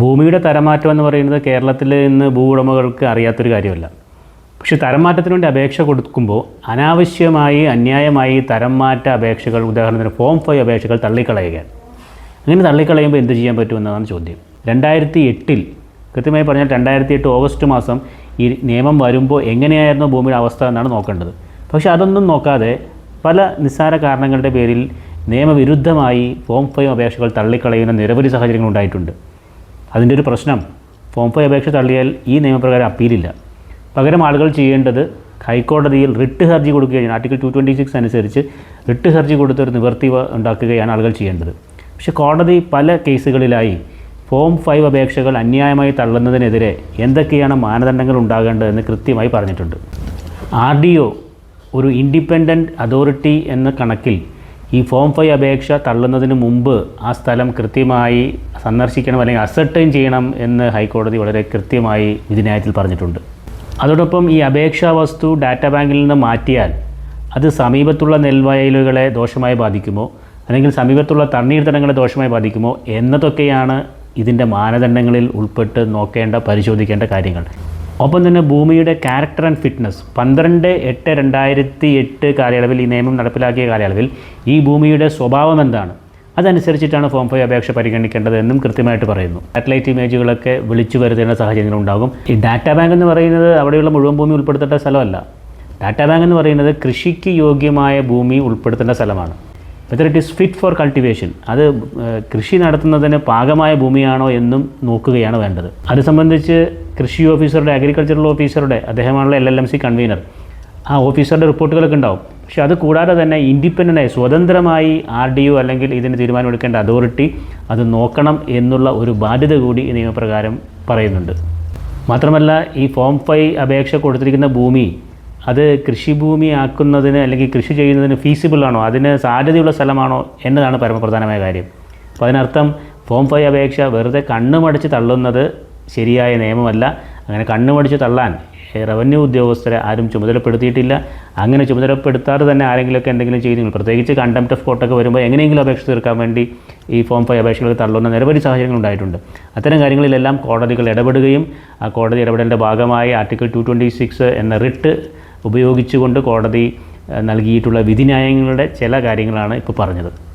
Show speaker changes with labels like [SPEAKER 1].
[SPEAKER 1] ഭൂമിയുടെ തരമാറ്റം എന്ന് പറയുന്നത് കേരളത്തിൽ ഇന്ന് ഭൂ ഉടമകൾക്ക് അറിയാത്തൊരു കാര്യമല്ല. പക്ഷേ തരംമാറ്റത്തിന് വേണ്ടി അപേക്ഷ കൊടുക്കുമ്പോൾ അനാവശ്യമായി അന്യായമായി തരം മാറ്റ അപേക്ഷകൾ ഉദാഹരണത്തിന് ഫോം ഫൈവ് അപേക്ഷകൾ തള്ളിക്കളയുകയാണ് അങ്ങനെ തള്ളിക്കളയുമ്പോൾ എന്ത് ചെയ്യാൻ പറ്റുമെന്നതാണ് ചോദ്യം. രണ്ടായിരത്തി എട്ടിൽ കൃത്യമായി പറഞ്ഞാൽ രണ്ടായിരത്തി എട്ട് ഓഗസ്റ്റ് മാസം ഈ നിയമം വരുമ്പോൾ എങ്ങനെയായിരുന്നു ഭൂമിയുടെ അവസ്ഥ എന്നാണ് നോക്കേണ്ടത്. പക്ഷേ അതൊന്നും നോക്കാതെ പല നിസ്സാര കാരണങ്ങളുടെ പേരിൽ നിയമവിരുദ്ധമായി ഫോം ഫൈവ് അപേക്ഷകൾ തള്ളിക്കളയുന്ന നിരവധി സാഹചര്യങ്ങൾ ഉണ്ടായിട്ടുണ്ട്. അതിന്റെ ഒരു പ്രശ്നം. ഫോം ഫൈവ് അപേക്ഷ തള്ളിയാൽ ഈ നിയമപ്രകാരം അപ്പീലില്ല പകരം ആളുകൾ ചെയ്യേണ്ടത് ഹൈക്കോടതിയിൽ റിട്ട് ഹർജി കൊടുക്കുകയാണ്. ആർട്ടിക്കിൾ ടു ട്വന്റി സിക്സ് അനുസരിച്ച് റിട്ട് ഹർജി കൊടുത്തൊരു നിവർത്തി ഉണ്ടാക്കുകയാണ് ആളുകൾ ചെയ്യേണ്ടത്. പക്ഷേ കോടതി പല കേസുകളിലായി ഫോം ഫൈവ് അപേക്ഷകൾ അന്യായമായി തള്ളുന്നതിനെതിരെ എന്തൊക്കെയാണ് മാനദണ്ഡങ്ങൾ ഉണ്ടാകേണ്ടതെന്ന് കൃത്യമായി പറഞ്ഞിട്ടുണ്ട്. ആർ ഡി ഒ ഒരു ഇൻഡിപെൻഡന്റ് അതോറിറ്റി എന്ന കണക്കിൽ ഈ ഫോം ഫൈവ് അപേക്ഷ തള്ളുന്നതിന് മുമ്പ് ആ സ്ഥലം കൃത്യമായി സന്ദർശിക്കണം അല്ലെങ്കിൽ അസർട്ടൈൻ ചെയ്യണം എന്ന് ഹൈക്കോടതി വളരെ കൃത്യമായി വിധിന്യായത്തിൽ പറഞ്ഞിട്ടുണ്ട്. അതോടൊപ്പം ഈ അപേക്ഷാ വസ്തു ഡാറ്റാ ബാങ്കിൽ നിന്ന് മാറ്റിയാൽ അത് സമീപത്തുള്ള നെൽവയലുകളെ ദോഷമായി ബാധിക്കുമോ? അല്ലെങ്കിൽ സമീപത്തുള്ള തണ്ണീർത്തടങ്ങളെ ദോഷമായി ബാധിക്കുമോ? എന്നതൊക്കെയാണ് ഇതിന്റെ മാനദണ്ഡങ്ങളിൽ ഉൾപ്പെട്ട് നോക്കേണ്ട പരിശോധിക്കേണ്ട കാര്യങ്ങൾ. ഒപ്പം തന്നെ ഭൂമിയുടെ ക്യാരക്ടർ ആൻഡ് ഫിറ്റ്നസ് പന്ത്രണ്ട് എട്ട് രണ്ടായിരത്തി എട്ട് കാലയളവിൽ ഈ നിയമം നടപ്പിലാക്കിയ കാലയളവിൽ ഈ ഭൂമിയുടെ സ്വഭാവം എന്താണ്? അതനുസരിച്ചിട്ടാണ് ഫോം ഫൈവ് അപേക്ഷ പരിഗണിക്കേണ്ടത് എന്നും കൃത്യമായിട്ട് പറയുന്നു. സാറ്റലൈറ്റ് ഇമേജുകളൊക്കെ വിളിച്ചു വരുത്തേണ്ട സാഹചര്യങ്ങൾ ഉണ്ടാകും. ഈ ഡാറ്റ ബാങ്ക് എന്ന് പറയുന്നത് അവിടെയുള്ള മുഴുവൻ ഭൂമി ഉൾപ്പെടുത്തേണ്ട സ്ഥലമല്ല. ഡാറ്റ ബാങ്ക് എന്ന് പറയുന്നത് കൃഷിക്ക് യോഗ്യമായ ഭൂമി ഉൾപ്പെടുത്തേണ്ട സ്ഥലമാണ്. Whether it is fit for cultivation അത് കൃഷി നടത്തുന്നതിന് പാകമായ ഭൂമിയാണോ എന്നും നോക്കുകയാണ് വേണ്ടത്. അത് സംബന്ധിച്ച് കൃഷി ഓഫീസറുടെ അഗ്രികൾച്ചറൽ ഓഫീസറുടെ അദ്ദേഹമാണല്ലോ L L M C convener ആ ഓഫീസറുടെ റിപ്പോർട്ടുകളൊക്കെ ഉണ്ടാവും. പക്ഷേ അത് കൂടാതെ തന്നെ ഇൻഡിപെൻഡന്റായി സ്വതന്ത്രമായി ആർ ഡി ഒ അല്ലെങ്കിൽ ഇതിന് തീരുമാനമെടുക്കേണ്ട അതോറിറ്റി അത് നോക്കണം എന്നുള്ള ഒരു ബാധ്യത കൂടി നിയമപ്രകാരം പറയുന്നുണ്ട്. മാത്രമല്ല ഈ ഫോം ഫൈവ് അപേക്ഷ കൊടുത്തിരിക്കുന്ന ഭൂമി അത് കൃഷിഭൂമി ആക്കുന്നതിന് അല്ലെങ്കിൽ കൃഷി ചെയ്യുന്നതിന് ഫീസിബിളാണോ അതിന് സാധ്യതയുള്ള സ്ഥലമാണോ എന്നതാണ് പരമപ്രധാനമായ കാര്യം. അപ്പോൾ അതിനർത്ഥം ഫോം ഫൈവ് അപേക്ഷ വെറുതെ കണ്ണുമടച്ച് തള്ളുന്നത് ശരിയായ നിയമമല്ല. അങ്ങനെ കണ്ണുമടിച്ച് തള്ളാൻ റവന്യൂ ഉദ്യോഗസ്ഥരെ ആരും ചുമതലപ്പെടുത്തിയിട്ടില്ല. അങ്ങനെ ചുമതലപ്പെടുത്താതെ തന്നെ ആരെങ്കിലുമൊക്കെ എന്തെങ്കിലും ചെയ്യുന്നു പ്രത്യേകിച്ച് കണ്ടംപ്റ്റ് ഓഫ് കോർട്ടൊക്കെ വരുമ്പോൾ എങ്ങനെയെങ്കിലും അപേക്ഷ തീർക്കാൻ വേണ്ടി ഈ ഫോം ഫൈവ് അപേക്ഷകൾ തള്ളുന്ന നിരവധി സാഹചര്യങ്ങൾ ഉണ്ടായിട്ടുണ്ട്. അത്തരം കാര്യങ്ങളിലെല്ലാം കോടതികൾ ഇടപെടുകയും ആ കോടതി ഇടപെടലിന്റെ ഭാഗമായി ആർട്ടിക്കിൾ ടു ട്വന്റി സിക്സ് എന്ന റിട്ട് ഉപയോഗിച്ചുകൊണ്ട് കോടതി നൽകിയിട്ടുള്ള വിധിന്യായങ്ങളുടെ ചില കാര്യങ്ങളാണ് ഇപ്പോൾ പറഞ്ഞത്.